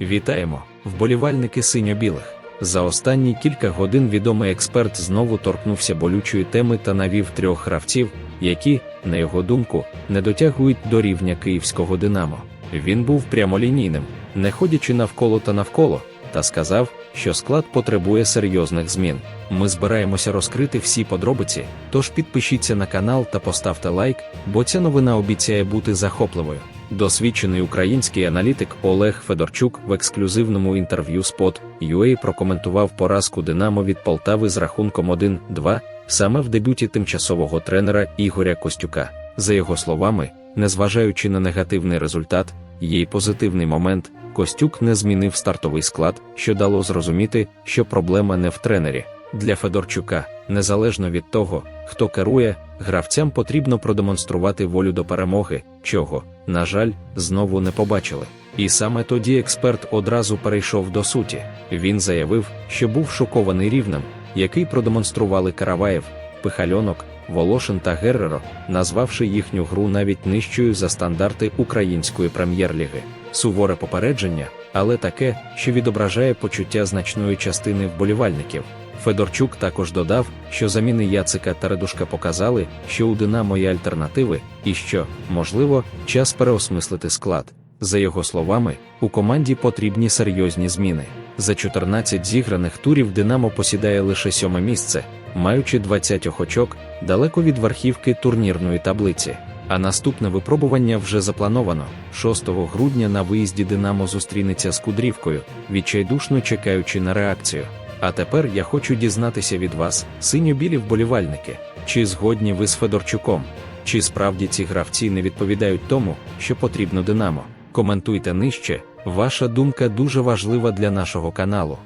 Вітаємо, вболівальники синьо-білих. За останні кілька годин відомий експерт знову торкнувся болючої теми та навів трьох гравців, які, на його думку, не дотягують до рівня київського Динамо. Він був прямолінійним, не ходячи навколо та навколо, та сказав, що склад потребує серйозних змін. Ми збираємося розкрити всі подробиці, тож підпишіться на канал та поставте лайк, бо ця новина обіцяє бути захопливою. Досвідчений український аналітик Олег Федорчук в ексклюзивному інтерв'ю Spot UA прокоментував поразку Динамо від Полтави з рахунком 1-2 саме в дебюті тимчасового тренера Ігоря Костюка. За його словами, незважаючи на негативний результат, є позитивний момент. Костюк не змінив стартовий склад, що дало зрозуміти, що проблема не в тренері. Для Федорчука, незалежно від того, хто керує, гравцям потрібно продемонструвати волю до перемоги, чого, на жаль, знову не побачили. І саме тоді експерт одразу перейшов до суті. Він заявив, що був шокований рівнем, який продемонстрували Караваєв, Пихальонок, Волошин та Герреро, назвавши їхню гру навіть нижчою за стандарти української прем'єр-ліги. Суворе попередження, але таке, що відображає почуття значної частини вболівальників. Федорчук також додав, що заміни Яцика та Редушка показали, що у Динамо є альтернативи, і що, можливо, час переосмислити склад. За його словами, у команді потрібні серйозні зміни. За 14 зіграних турів Динамо посідає лише сьоме місце, маючи 20 очок, далеко від верхівки турнірної таблиці. А наступне випробування вже заплановано. 6 грудня на виїзді Динамо зустрінеться з Кудрівкою, відчайдушно чекаючи на реакцію. А тепер я хочу дізнатися від вас, синьо-білі вболівальники, чи згодні ви з Федорчуком, чи справді ці гравці не відповідають тому, що потрібно Динамо. Коментуйте нижче, ваша думка дуже важлива для нашого каналу.